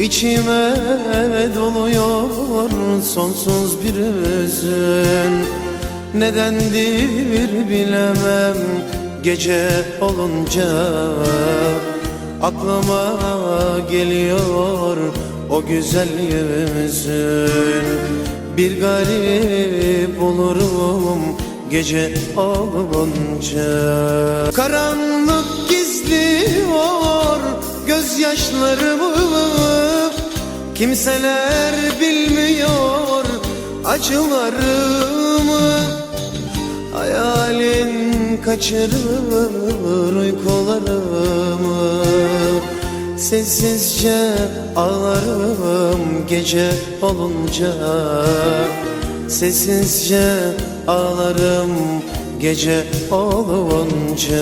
İçime doluyor sonsuz bir hüzün. Nedendir bilemem gece olunca. Aklıma geliyor o güzel yüzün Bir garip olurum gece olunca. Karanlık gizliyor gözyaşlarımı Kimseler bilmiyor acılarımı. Hayalin kaçırır uykularımı. Sessizce ağlarım gece olunca. Sessizce ağlarım gece olunca